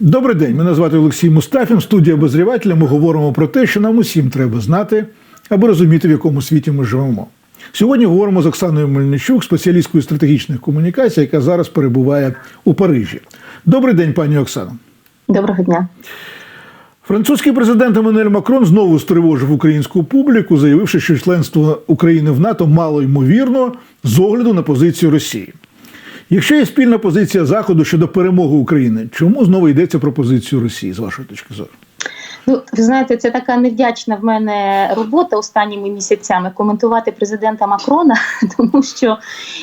Добрий день, мене звати Олексій Мустафін. Студія обозрівателя. Ми говоримо про те, що нам усім треба знати, аби розуміти, в якому світі ми живемо. Сьогодні говоримо з Оксаною Мельничук, спеціалісткою стратегічних комунікацій, яка зараз перебуває у Парижі. Добрий день, пані Оксано. Доброго дня. Французький президент Еммануель Макрон знову стривожив українську публіку, заявивши, що членство України в НАТО мало ймовірно з огляду на позицію Росії. Якщо є спільна позиція Заходу щодо перемоги України, чому знову йдеться про позицію Росії, з вашої точки зору? Ну, ви знаєте, це така невдячна в мене робота останніми місяцями коментувати президента Макрона, тому що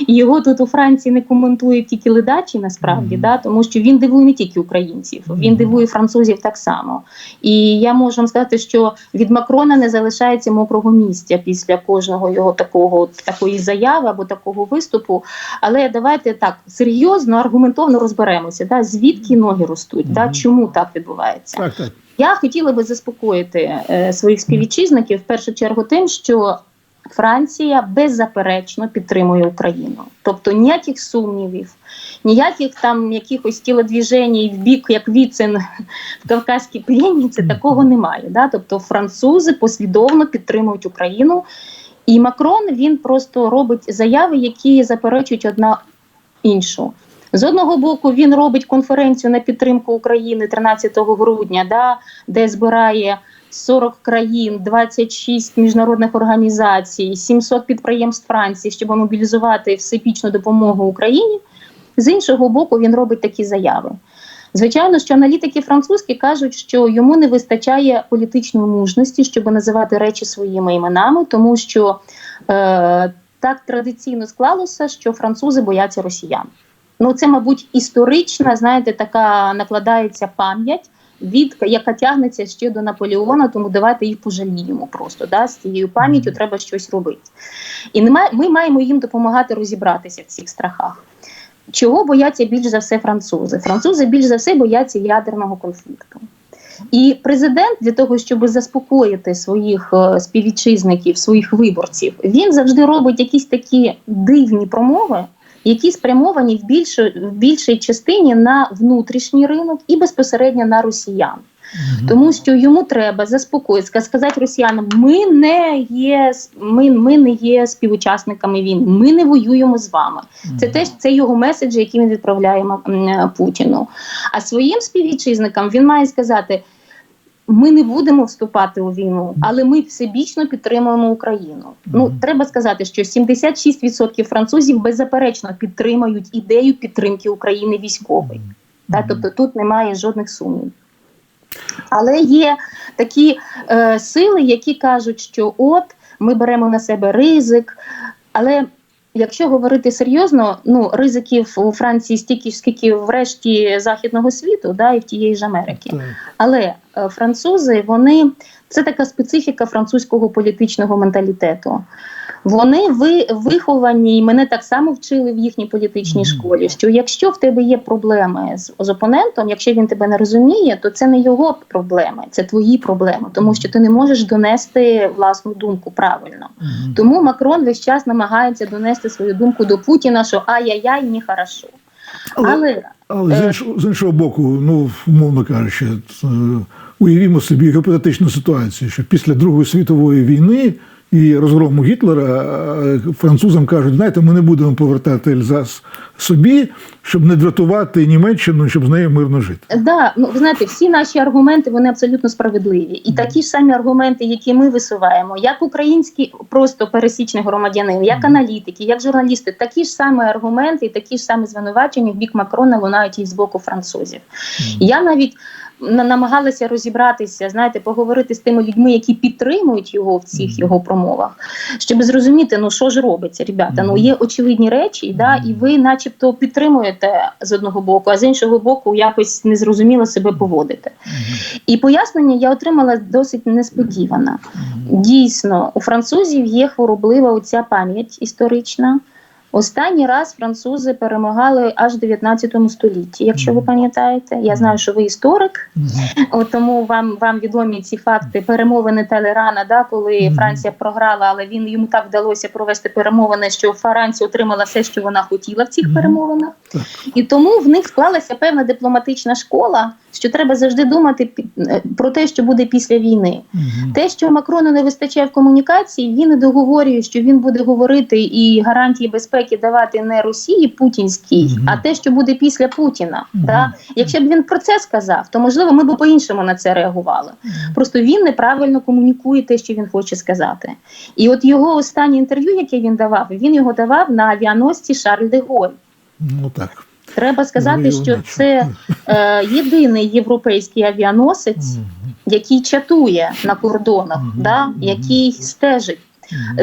його тут у Франції не коментують тільки ледачі, насправді, mm -hmm. да, тому що він дивує не тільки українців, він дивує французів так само. І я можу вам сказати, що від Макрона не залишається мокрого місця після кожного його такого такої заяви або такого виступу. Але давайте так серйозно, аргументовно розберемося, да, звідки ноги ростуть, mm -hmm. да, чому так відбувається. Так, так. Я хотіла би заспокоїти е, своїх співвітчизників в першу чергу тим, що Франція беззаперечно підтримує Україну, тобто ніяких сумнівів, ніяких там якихось тілодвіжень в бік, як Віцин в Кавказькій пленниці, такого немає. Да? Тобто французи послідовно підтримують Україну, і Макрон він просто робить заяви, які заперечують одна іншу. З одного боку, він робить конференцію на підтримку України 13 грудня, да, де збирає 40 країн, 26 міжнародних організацій, 700 підприємств Франції, щоб мобілізувати всебічну допомогу Україні. З іншого боку, він робить такі заяви. Звичайно, що аналітики французькі кажуть, що йому не вистачає політичної мужності, щоб називати речі своїми іменами, тому що е, так традиційно склалося, що французи бояться росіян. Ну, це, мабуть, історична, знаєте, така накладається пам'ять, від яка тягнеться ще до Наполеона, тому давайте їх пожаліємо просто. Да? З цією пам'яттю треба щось робити. І немає, ми маємо їм допомагати розібратися в цих страхах. Чого бояться більш за все французи? Французи більш за все бояться ядерного конфлікту. І президент для того, щоб заспокоїти своїх співвітчизників, своїх виборців, він завжди робить якісь такі дивні промови які спрямовані в більшій, в більшій частині на внутрішній ринок і безпосередньо на росіян. Угу. Тому що йому треба заспокоїти, сказати росіянам: ми не є ми, ми не є співучасниками війни, ми не воюємо з вами. Угу. Це теж це його меседжі, які він відправляє Путіну. А своїм співвітчизникам він має сказати. Ми не будемо вступати у війну, але ми всебічно підтримуємо Україну. Ну треба сказати, що 76% французів беззаперечно підтримують ідею підтримки України військової. Так, тобто тут немає жодних сумнівів. Але є такі е, сили, які кажуть, що от ми беремо на себе ризик, але Якщо говорити серйозно, ну ризиків у Франції стільки, скільки в решті західного світу, да, і в тієї ж Америки. Але е, французи, вони це така специфіка французького політичного менталітету. Вони ви виховані, і мене так само вчили в їхній політичній школі. Що якщо в тебе є проблеми з, з опонентом, якщо він тебе не розуміє, то це не його проблеми, це твої проблеми, тому що ти не можеш донести власну думку правильно. Тому Макрон весь час намагається донести свою думку до Путіна, що ай-яй-яй, ні хорошо. Але, але, але з, іншого, з іншого боку, ну умовно кажучи, уявімо собі гіпотетичну ситуацію, що після Другої світової війни і розгрому Гітлера французам кажуть, знаєте, ми не будемо повертати Ельзас собі, щоб не дратувати Німеччину, щоб з нею мирно жити. Да, ну ви знаєте, всі наші аргументи вони абсолютно справедливі, і такі ж самі аргументи, які ми висуваємо, як українські просто пересічний громадянин, як аналітики, як журналісти, такі ж самі аргументи, і такі ж самі звинувачення в бік Макрона лунають і з боку французів. Я навіть намагалася розібратися, знаєте, поговорити з тими людьми, які підтримують його в цих його промовах, щоб зрозуміти, ну що ж робиться, ребята. Ну є очевидні речі, да, і ви, начебто, підтримуєте з одного боку, а з іншого боку, якось незрозуміло себе поводите. І пояснення я отримала досить несподівано. Дійсно, у французів є хвороблива оця пам'ять історична. Останній раз французи перемагали аж в 19 столітті, якщо ви пам'ятаєте. Я знаю, що ви історик, от тому вам, вам відомі ці факти перемовини Телерана, да, коли Франція програла, але він йому так вдалося провести перемовини, що Франція отримала все, що вона хотіла в цих перемовинах. І тому в них склалася певна дипломатична школа, що треба завжди думати е, про те, що буде після війни. Те, що Макрону не вистачає в комунікації, він і договорює, що він буде говорити і гарантії безпеки давати не Росії Путінській, Мгм. а те, що буде після Путіна. Мгм. Да? Якщо б він про це сказав, то можливо ми б по-іншому на це реагували. Просто він неправильно комунікує те, що він хоче сказати. І от його останнє інтерв'ю, яке він давав, він його давав на авіаносці Шарль де Голь. Ну так. Треба сказати, Ну, що це е, єдиний європейський авіаносець, який чатує на кордонах, да, який стежить.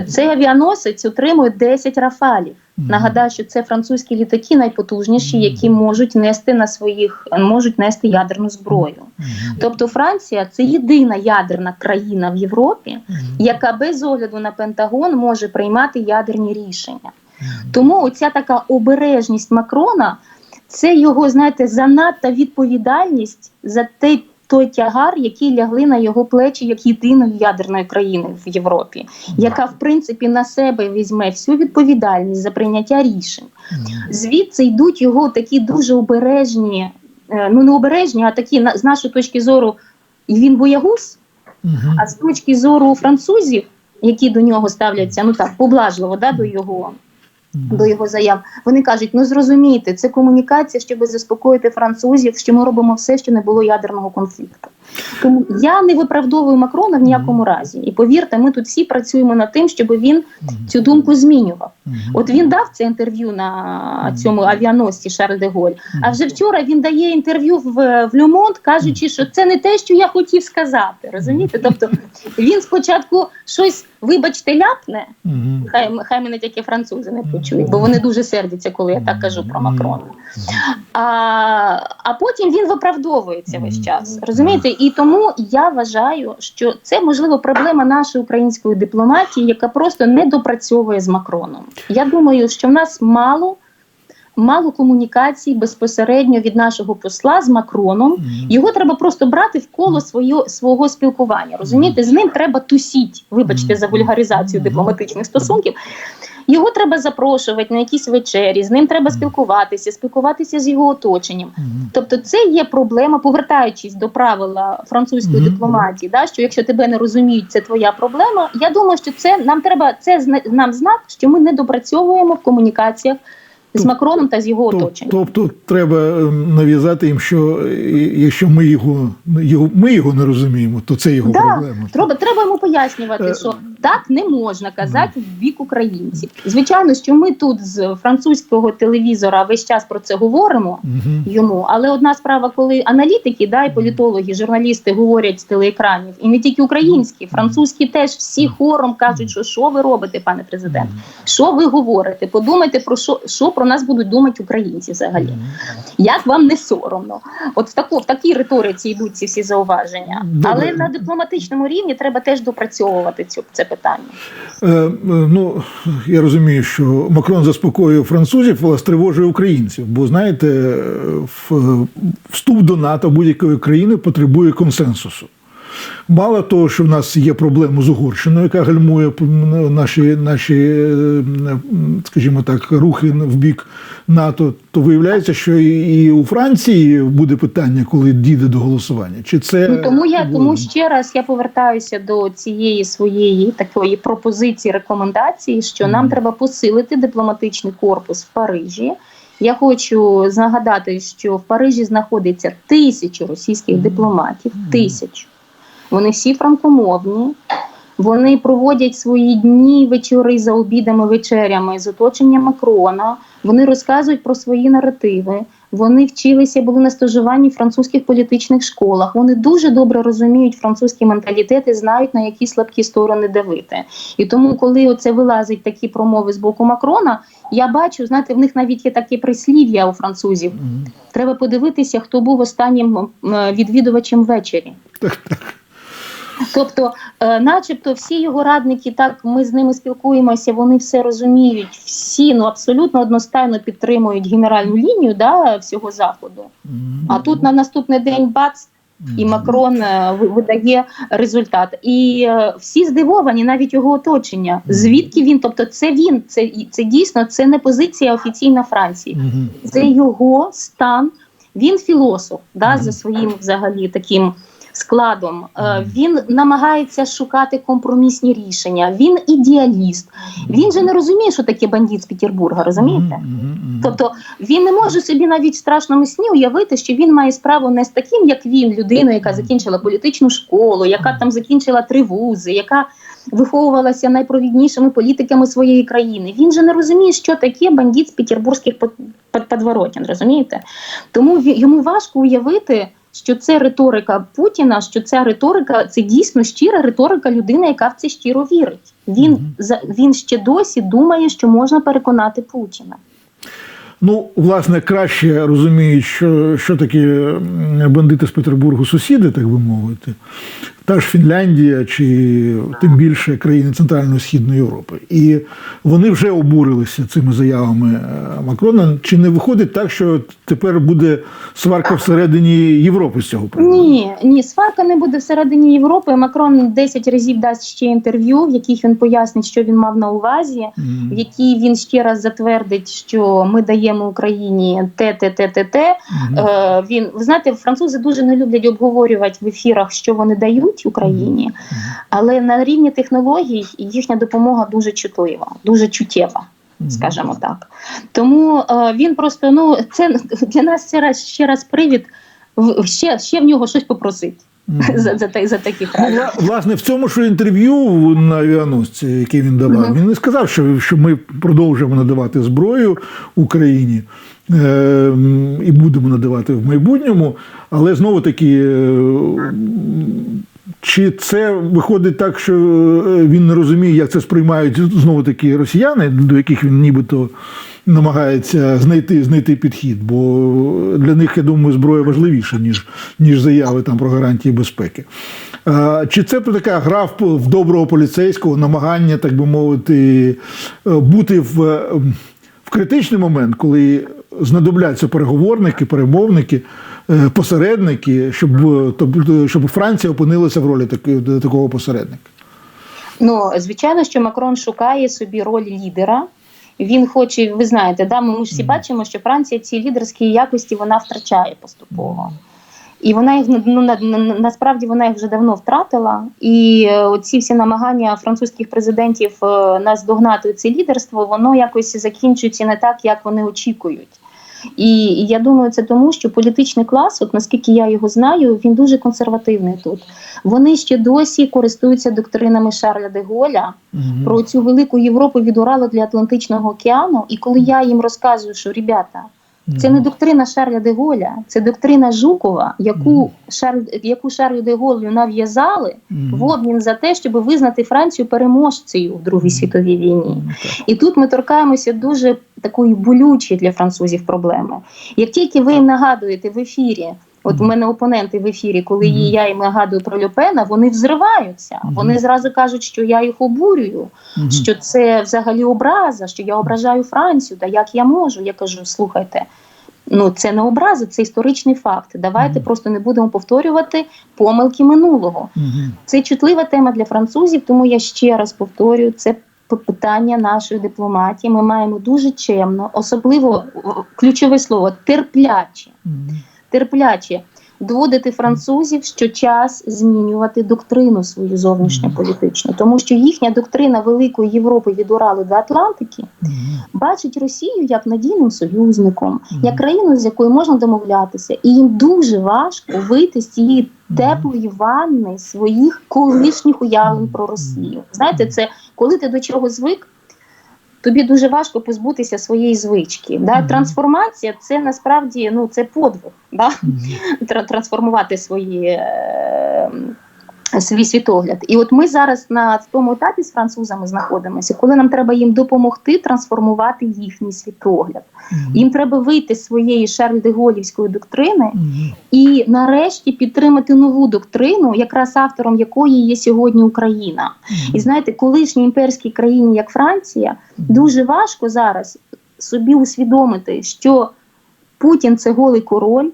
Цей авіаносець отримує 10 рафалів. Нагадаю, що це французькі літаки найпотужніші, які можуть нести на своїх можуть нести ядерну зброю. Тобто Франція це єдина ядерна країна в Європі, яка без огляду на Пентагон може приймати ядерні рішення. Тому оця така обережність Макрона це його, знаєте, занадта відповідальність за той, той тягар, який лягли на його плечі як єдиної ядерної країни в Європі, яка в принципі на себе візьме всю відповідальність за прийняття рішень. Звідси йдуть його такі дуже обережні, е, ну не обережні, а такі з нашої точки зору, він боягуз. А з точки зору французів, які до нього ставляться, ну так поблажливо, да, до його до його заяв. Вони кажуть: ну зрозумійте, це комунікація, щоб заспокоїти французів, що ми робимо все, що не було ядерного конфлікту. Тому я не виправдовую Макрона в ніякому разі. І повірте, ми тут всі працюємо над тим, щоб він цю думку змінював. От він дав це інтерв'ю на цьому авіаносці Шарль де Голь. А вже вчора він дає інтерв'ю в, в Monde, кажучи, що це не те, що я хотів сказати. Розумієте? Тобто він спочатку щось, вибачте, ляпне. Хай, хай мене тільки французи не почують, бо вони дуже сердяться, коли я так кажу про Макрона. А, а потім він виправдовується весь час. Розумієте? І тому я вважаю, що це можливо проблема нашої української дипломатії, яка просто не допрацьовує з Макроном. Я думаю, що в нас мало. Мало комунікацій безпосередньо від нашого посла з Макроном. Його треба просто брати в коло свого, свого спілкування. Розумієте, з ним треба тусіть, вибачте за вульгаризацію дипломатичних стосунків. Його треба запрошувати на якісь вечері, з ним треба спілкуватися, спілкуватися з його оточенням. Тобто, це є проблема, повертаючись до правила французької дипломатії, да, що якщо тебе не розуміють, це твоя проблема. Я думаю, що це нам треба це нам знак, що ми не допрацьовуємо в комунікаціях з Макроном та з його оточенням. Тобто треба ем, нав'язати їм, що е, якщо ми його, його, ми його не розуміємо, то це його Да, проблема. Треба, треба йому пояснювати, Е, що так не можна казати в бік українців. Звичайно, що ми тут з французького телевізора весь час про це говоримо йому. Але одна справа, коли аналітики, да, і політологи, журналісти говорять з телеекранів, і не тільки українські, французькі теж всі хором кажуть, що що ви робите, пане президент? Що ви говорите? Подумайте про що, що про нас будуть думати українці взагалі. Як вам не соромно? От в таку в такій риториці йдуть ці всі зауваження. Добре. Але на дипломатичному рівні треба теж допрацьовувати цю це питання. Е, е, ну, я розумію, що Макрон заспокоює французів, але стривожує українців. Бо знаєте, е, в- вступ до НАТО будь-якої країни потребує консенсусу. Мало того, що в нас є проблема з Угорщиною, яка гальмує наші, наші, скажімо так, рухи в бік НАТО, то виявляється, що і у Франції буде питання, коли дійде до голосування. Чи це Ну тому я тому ще раз я повертаюся до цієї своєї такої пропозиції рекомендації, що нам треба посилити дипломатичний корпус в Парижі. Я хочу нагадати, що в Парижі знаходиться тисячі російських дипломатів. Тисячу. Вони всі франкомовні. Вони проводять свої дні, вечори за обідами, вечерями з оточенням Макрона. Вони розказують про свої наративи. Вони вчилися, були на стажуванні в французьких політичних школах. Вони дуже добре розуміють французький менталітет і знають на які слабкі сторони давити. І тому, коли оце вилазить такі промови з боку Макрона, я бачу, знаєте, в них навіть є таке прислів'я у французів. Треба подивитися, хто був останнім відвідувачем ввечері. Так, так. Тобто, е, начебто, всі його радники, так ми з ними спілкуємося, вони все розуміють, всі ну абсолютно одностайно підтримують генеральну лінію да, всього заходу. А тут на наступний день бац. І Макрон е, видає результат. І е, всі здивовані, навіть його оточення. Звідки він? Тобто, це він, це, це дійсно це не позиція офіційна Франції. Це його стан. Він філософ, да, за своїм взагалі таким складом. Е, Він намагається шукати компромісні рішення. Він ідеаліст. Він же не розуміє, що таке бандит з Петербурга, розумієте? Тобто він не може собі навіть в страшному сні уявити, що він має справу не з таким, як він, людиною, яка закінчила політичну школу, яка там закінчила три вузи, яка виховувалася найпровіднішими політиками своєї країни. Він же не розуміє, що таке бандит з петербурзьких под- под- розумієте? Тому йому важко уявити. Що це риторика Путіна, що ця риторика це дійсно щира риторика людини, яка в це щиро вірить. Він Мгм. за він ще досі думає, що можна переконати Путіна. Ну, власне, краще розуміють, що, що такі бандити з Петербургу сусіди, так би мовити, та ж Фінляндія чи тим більше країни Центрально-Східної Європи. І вони вже обурилися цими заявами е, Макрона. Чи не виходить так, що тепер буде сварка всередині Європи з цього приводу? Ні, ні, сварка не буде всередині Європи. Макрон 10 разів дасть ще інтерв'ю, в яких він пояснить, що він мав на увазі, в якій він ще раз затвердить, що ми даємо Україні те, те, те, те, те. Мгм. Е, він ви знаєте, французи дуже не люблять обговорювати в ефірах, що вони дають Україні, але на рівні технологій їхня допомога дуже чутлива, дуже чуттєва. Скажімо так. Тому е, він просто ну це для нас це раз ще раз привід в- ще, ще в нього щось попросити Мгм. за, за, за такі Ну, власне, в цьому ж інтерв'ю на авіаносці, яке він давав, Мгм. він не сказав, що, що ми продовжуємо надавати зброю Україні е, і будемо надавати в майбутньому. Але знову таки, е, чи це виходить так, що е, він не розуміє, як це сприймають знову таки росіяни, до яких він нібито намагається знайти, знайти підхід, бо для них, я думаю, зброя важливіша, ніж, ніж заяви там про гарантії безпеки. Чи це така гра в, доброго поліцейського, намагання, так би мовити, е, бути в, е, в критичний момент, коли знадобляться переговорники, перемовники, посередники, щоб, е, тобто, щоб Франція опинилася в ролі такого посередника? Ну звичайно, що Макрон шукає собі роль лідера. Він хоче, ви знаєте, да, ми всі бачимо, що Франція ці лідерські якості вона втрачає поступово. І вона їх ну, на, на, насправді вона їх вже давно втратила. І е, оці всі намагання французьких президентів е, нас догнати це лідерство, воно якось закінчується не так, як вони очікують. І я думаю, це тому, що політичний клас, от наскільки я його знаю, він дуже консервативний тут. Вони ще досі користуються доктринами Шарля де Голля угу. про цю велику Європу від Уралу для Атлантичного океану. І коли я їм розказую, що ребята, це не доктрина Шарля де Голля, це доктрина Жукова, яку Шарль, яку Шарлю де Голлю нав'язали в обмін за те, щоб визнати Францію переможцею в Другій світовій війні. Ну. І тут ми торкаємося дуже такої болючої для французів проблеми. Як тільки ви нагадуєте в ефірі, от у мене опоненти в ефірі, коли Мгм. я їм нагадую про Люпена, вони взриваються. Вони зразу кажуть, що я їх обурюю, що це взагалі образа, що я ображаю Францію. Та як я можу? Я кажу, слухайте. Ну, це не образа, це історичний факт. Давайте Мгм. просто не будемо повторювати помилки минулого. Мгм. Це чутлива тема для французів, тому я ще раз повторюю, це питання нашої дипломатії. Ми маємо дуже чемно, особливо ключове слово терпляче, Мгм. Терпляче доводити французів, що час змінювати доктрину свою зовнішньополітичну, тому що їхня доктрина великої Європи від Уралу до Атлантики бачить Росію як надійним союзником, як країну, з якою можна домовлятися, і їм дуже важко вийти з цієї теплої ванни своїх колишніх уявлень про Росію. Знаєте, це коли ти до чого звик. Тобі дуже важко позбутися своєї звички. Да? Трансформація це насправді ну, це подвиг. Да? Трансформувати свої е, свій світогляд. І от ми зараз на тому етапі з французами знаходимося, коли нам треба їм допомогти трансформувати їхній світогляд. Їм треба вийти з своєї Шарль де Голівської доктрини Мгм. і нарешті підтримати нову доктрину, якраз автором якої є сьогодні Україна. І знаєте, колишній імперській країні, як Франція, дуже важко зараз собі усвідомити, що Путін це голий король.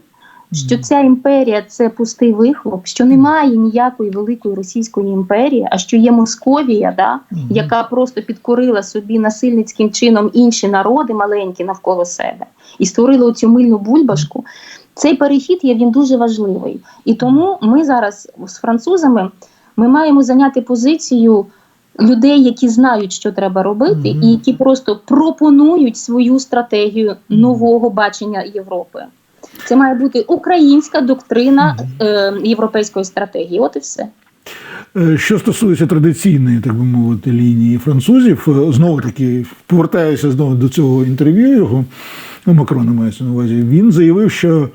Що ця імперія це пустий вихлоп, що немає ніякої великої російської імперії, а що є Московія, да, яка просто підкорила собі насильницьким чином інші народи маленькі навколо себе і створила цю мильну бульбашку. Цей перехід є він дуже важливий. І тому ми зараз з французами ми маємо зайняти позицію людей, які знають, що треба робити, Мгм. і які просто пропонують свою стратегію нового бачення Європи. Це має бути українська доктрина е, європейської стратегії. От і все. Е, Що стосується традиційної, так би мовити, лінії французів, е, знову таки повертаюся знову до цього інтерв'ю його, ну, Макрона мається на увазі. Він заявив, що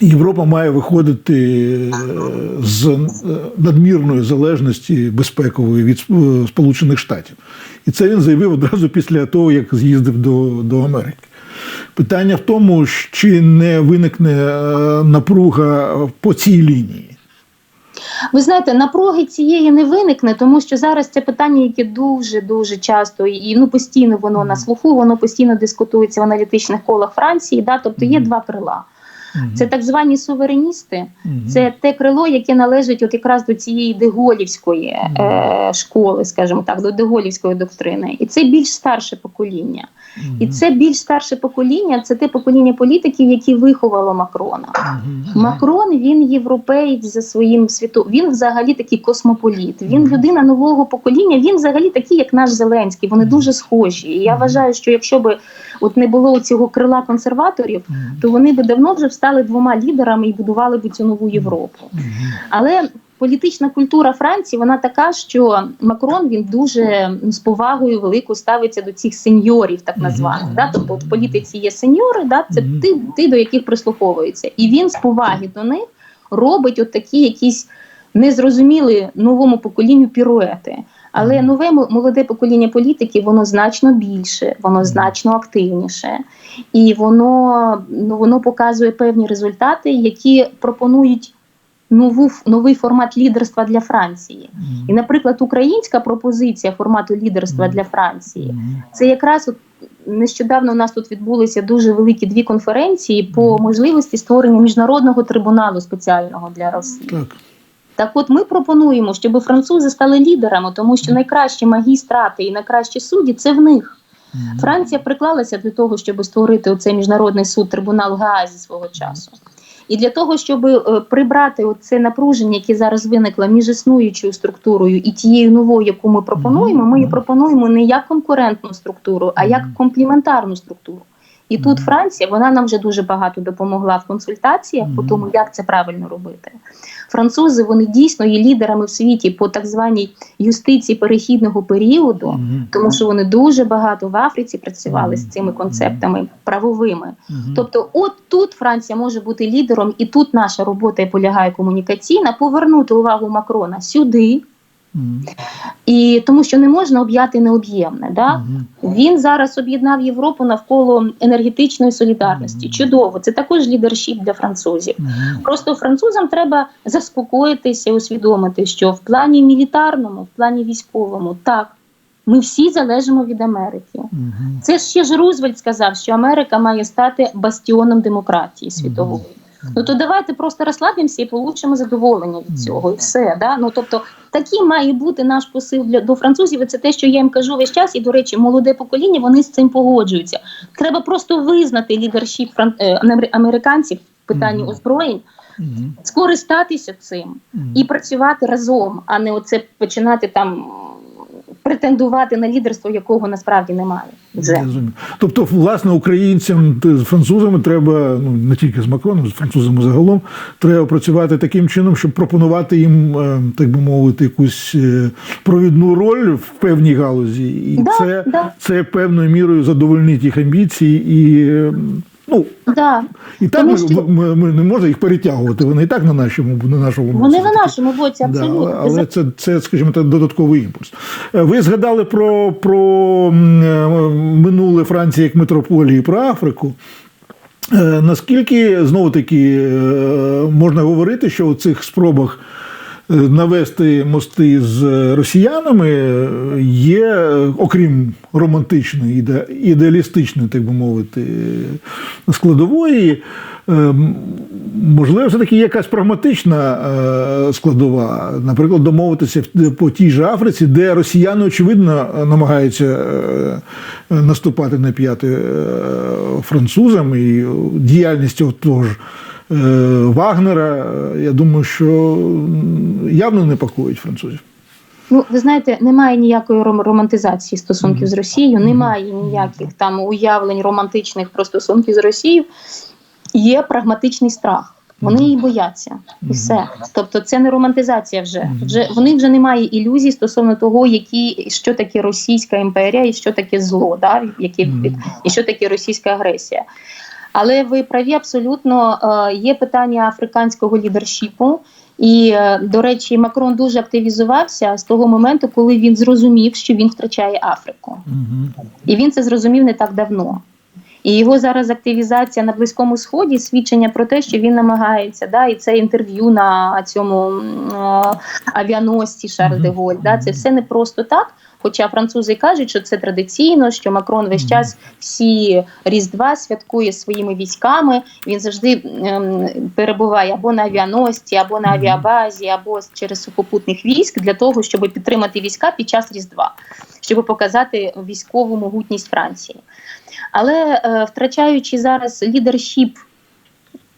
Європа має виходити е, з надмірної залежності безпекової від Сполучених Штатів. І це він заявив одразу після того, як з'їздив до, до Америки. Питання в тому, чи не виникне е, напруга по цій лінії. Ви знаєте, напруги цієї не виникне, тому що зараз це питання, яке дуже дуже часто і ну постійно воно на слуху, воно постійно дискутується в аналітичних колах Франції. Да, тобто є два крила. Мгм. Це так звані сувереністи. Мгм. Це те крило, яке належить от якраз до цієї деголівської е, школи, скажімо так, до деголівської доктрини. І це більш старше покоління. І це більш старше покоління, це те покоління політиків, які виховало Макрона. Мгм. Макрон він європеєць за своїм світом. Він взагалі такий космополіт. Він Мгм. людина нового покоління. Він взагалі такий, як наш Зеленський. Вони дуже схожі. І я вважаю, що якщо би от не було цього крила консерваторів, Мгм. то вони би давно вже стали двома лідерами і будували б цю нову Європу. Але політична культура Франції вона така, що Макрон він дуже ну, з повагою велику ставиться до цих сеньорів, так названих. Да? Тобто в політиці є сеньори, да? це ти, ти до яких прислуховується, і він з поваги до них робить от такі якісь незрозумілі новому поколінню піруети. Але нове молоде покоління політиків воно значно більше, воно значно активніше, і воно, ну, воно показує певні результати, які пропонують нову новий формат лідерства для Франції. І, наприклад, українська пропозиція формату лідерства для Франції це якраз от нещодавно у нас тут відбулися дуже великі дві конференції по можливості створення міжнародного трибуналу спеціального для Росії. Так. Так, от ми пропонуємо, щоб французи стали лідерами, тому що найкращі магістрати і найкращі судді це в них. Франція приклалася для того, щоб створити оцей міжнародний суд трибунал Гаазі свого часу. І для того, щоб е, прибрати це напруження, яке зараз виникло між існуючою структурою і тією новою, яку ми пропонуємо, ми її пропонуємо не як конкурентну структуру, а як компліментарну структуру. І тут Франція вона нам вже дуже багато допомогла в консультаціях по тому, як це правильно робити. Французи вони дійсно є лідерами в світі по так званій юстиції перехідного періоду. Тому що вони дуже багато в Африці працювали з цими концептами правовими. Тобто, от тут Франція може бути лідером, і тут наша робота і полягає комунікаційна, повернути увагу Макрона сюди. І тому що не можна об'яти необ'ємне. Да? Мгм. Він зараз об'єднав Європу навколо енергетичної солідарності. Мгм. Чудово, це також лідершіп для французів. Мгм. Просто французам треба заспокоїтися, усвідомити, що в плані мілітарному, в плані військовому, так, ми всі залежимо від Америки. Мгм. Це ще ж Рузвельт сказав, що Америка має стати бастіоном демократії світової. Ну то давайте просто розслабимося і получимо задоволення від цього, і все. Да? Ну тобто такий має бути наш посил для до французів. І це те, що я їм кажу весь час. І до речі, молоде покоління вони з цим погоджуються. Треба просто визнати лідершіп фран... е, американців в питанні озброєнь, Мгм. скористатися цим Мгм. і працювати разом, а не оце починати там претендувати на лідерство, якого насправді немає. Вже. Тобто, власне, українцям з французами треба, ну не тільки з Макроном, з французами загалом, треба працювати таким чином, щоб пропонувати їм, е, так би мовити, якусь е, провідну роль в певній галузі. І Да, це, да. це певною мірою задовольнить їх амбіції і. Ну, Да, да. І так ми, що- ми, ми не можемо їх перетягувати. Вони і так на нашому на нашому боці. Вони на нашому боці, абсолютно. але але це, це, скажімо так, додатковий імпульс. Е, Ви згадали про, про е, минуле Франції як метрополії, про Африку. Е, Наскільки знову таки можна говорити, що у цих спробах навести мости з росіянами є, окрім романтичної, іде- ідеалістичної, так би мовити, складової, е, можливо, все-таки якась прагматична е, складова, наприклад, домовитися по тій же Африці, де росіяни, очевидно, намагаються е, наступати на п'яти е, французам і діяльність того ж Вагнера, е, я думаю, що явно непокоїть французів. Ну, ви знаєте, немає ніякої романтизації стосунків з Росією, немає ніяких там уявлень романтичних про стосунки з Росією. Є прагматичний страх. Вони її бояться, і все. Тобто, це не романтизація вже. Вже в них вже немає ілюзій стосовно того, які що таке Російська імперія і що таке зло, да, які, і що таке російська агресія. Але ви праві абсолютно е, є питання африканського лідершіпу. І, е, до речі, Макрон дуже активізувався з того моменту, коли він зрозумів, що він втрачає Африку. І він це зрозумів не так давно. І його зараз активізація на Близькому Сході свідчення про те, що він намагається, да, і це інтерв'ю на цьому м, е, авіаносці Шарль де Голь. Да, це все не просто так. Хоча французи кажуть, що це традиційно, що Макрон весь час всі Різдва святкує своїми військами. Він завжди ем, перебуває або на авіаносці, або на авіабазі, або через сухопутних військ для того, щоб підтримати війська під час Різдва, щоб показати військову могутність Франції. Але е, втрачаючи зараз лідершіп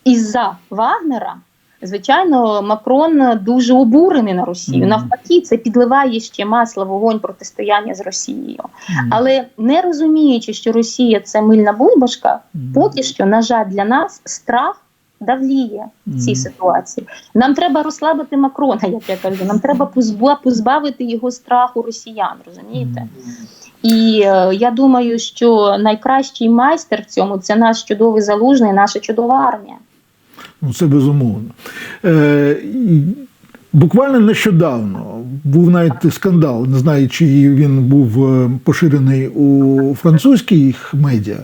із-за Вагнера, звичайно, Макрон дуже обурений на Росію. Мгм. Навпаки, це підливає ще масло вогонь протистояння з Росією. Але не розуміючи, що Росія це мильна бульбашка, поки що, на жаль, для нас страх давліє в цій Мгм. ситуації. Нам треба розслабити Макрона, як я кажу. Нам треба позбавити його страху росіян, розумієте? І е, я думаю, що найкращий майстер в цьому це наш чудовий залужний, наша чудова армія. Ну, це безумовно. Е, буквально нещодавно був навіть скандал. Не знаю, чи він був е, поширений у французьких медіа,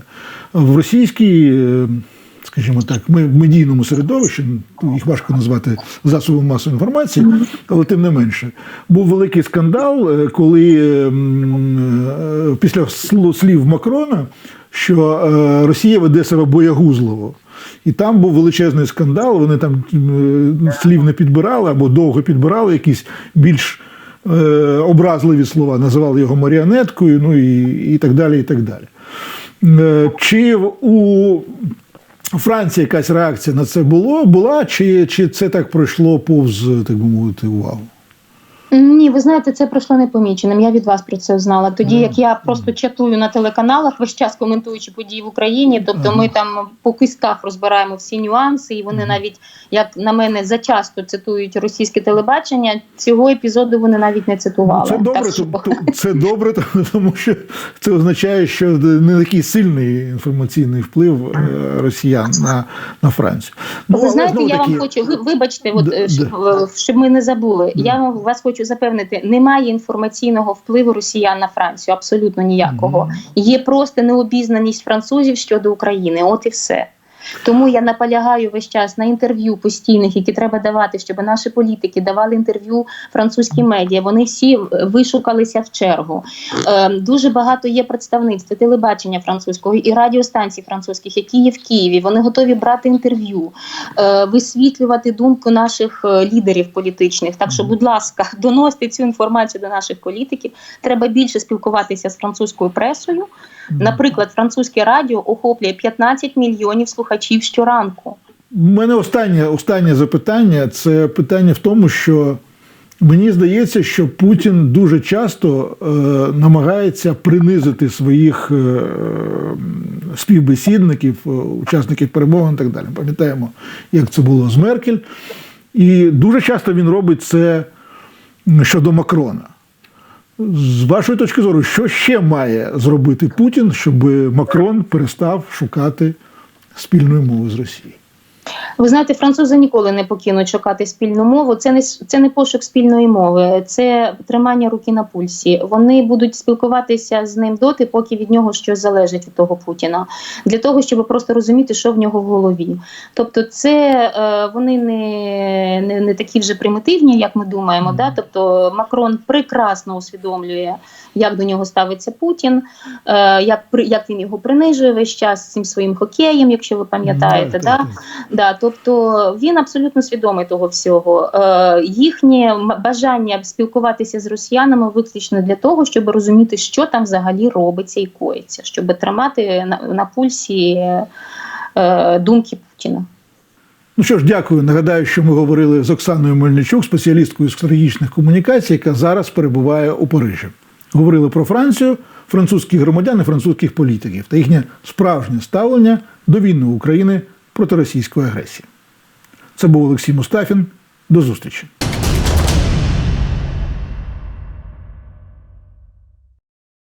в російській, е, скажімо так, ми- в медійному середовищі, їх важко назвати засобом масової інформації, але тим не менше, був великий скандал, е, коли після слів Макрона, що Росія веде себе боягузливо. І там був величезний скандал. Вони там е, слів не підбирали або довго підбирали якісь більш е, образливі слова, називали його маріонеткою, ну і, і так далі. і так далі. Е, Чи у Франції якась реакція на це було, була, чи, чи це так пройшло повз, так би мовити, увагу? Ні, ви знаєте, це пройшло непоміченим. Я від вас про це знала. Тоді як я просто чатую на телеканалах, весь час коментуючи події в Україні. Тобто, ми там по кисках розбираємо всі нюанси, і вони навіть, як на мене, зачасто цитують російське телебачення. Цього епізоду вони навіть не цитували. Ну, Це добре, Так що- то- то- це добре, тому що це означає, що не такий сильний інформаційний вплив е, росіян на, на Францію. Ну, ви знаєте, я вам хочу вибачте, от щоб, е, щоб ми не забули. Я вас хочу запевнити, немає інформаційного впливу росіян на Францію, абсолютно ніякого. Є просто необізнаність французів щодо України. От і все. Тому я наполягаю весь час на інтерв'ю постійних, які треба давати, щоб наші політики давали інтерв'ю французькі медіа. Вони всі вишукалися в чергу. Е, дуже багато є представництв телебачення французького і радіостанцій французьких, які є в Києві. Вони готові брати інтерв'ю, е, висвітлювати думку наших е, лідерів політичних. Так що, будь ласка, доносьте цю інформацію до наших політиків. Треба більше спілкуватися з французькою пресою. Наприклад, французьке радіо охоплює 15 мільйонів слухачів щоранку. У мене останнє, останнє запитання це питання в тому, що мені здається, що Путін дуже часто е, намагається принизити своїх е, співбесідників, е, учасників перемовин і так далі. Пам'ятаємо, як це було з Меркель. І дуже часто він робить це щодо Макрона. З вашої точки зору, що ще має зробити Путін, щоб Макрон перестав шукати спільної мови з Росією? Ви знаєте, французи ніколи не покинуть шукати спільну мову. Це не це не пошук спільної мови, це тримання руки на пульсі. Вони будуть спілкуватися з ним доти, поки від нього щось залежить від того Путіна, для того, щоб просто розуміти, що в нього в голові. Тобто, це е, вони не, не, не такі вже примітивні, як ми думаємо. Да? Тобто Макрон прекрасно усвідомлює, як до нього ставиться Путін, е, як як він його принижує весь час цим своїм хокеєм, якщо ви пам'ятаєте. Да? Да, тобто він абсолютно свідомий того всього. Е, їхнє бажання спілкуватися з росіянами виключно для того, щоб розуміти, що там взагалі робиться і коїться, щоб тримати на, на пульсі е, думки Путіна. Ну що ж, дякую. Нагадаю, що ми говорили з Оксаною Мельничук, спеціалісткою з стратегічних комунікацій, яка зараз перебуває у Парижі. Говорили про Францію, французьких громадян і французьких політиків та їхнє справжнє ставлення до війни України проти російської агресії. Це був Олексій Мустафін. До зустрічі.